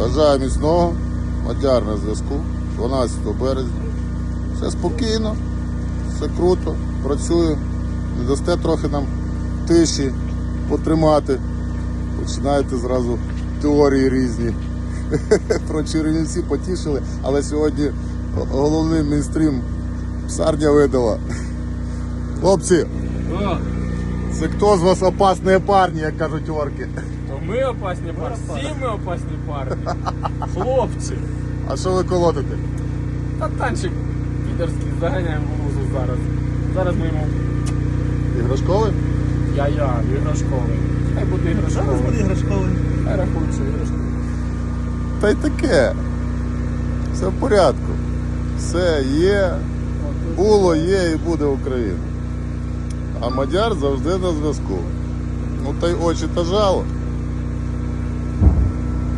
Бажаю міцного, мадяр на зв'язку, 12 березня. Все спокійно, все круто, працюю. Не дасте трохи нам тиші потримати. Починаєте зразу теорії різні. Про Чернівці потішили, але сьогодні головний мейнстрім псарня видала. Хлопці, це хто з вас опасні парні, як кажуть орки? Ми опасні парні, всі ми опасні парні. Хлопці. А що ви колотите? Та танчик підерський заганяємо в лузу зараз. Зараз ми йому Іграшковий? я-я, іграшковий. Хай буде Зараз іграшковий. буде іграшковий. Хай рахується іграшковий. Та й таке. Все в порядку. Все є, було, є і буде Україна. А мадяр завжди на зв'язку. Ну та й очі та жало.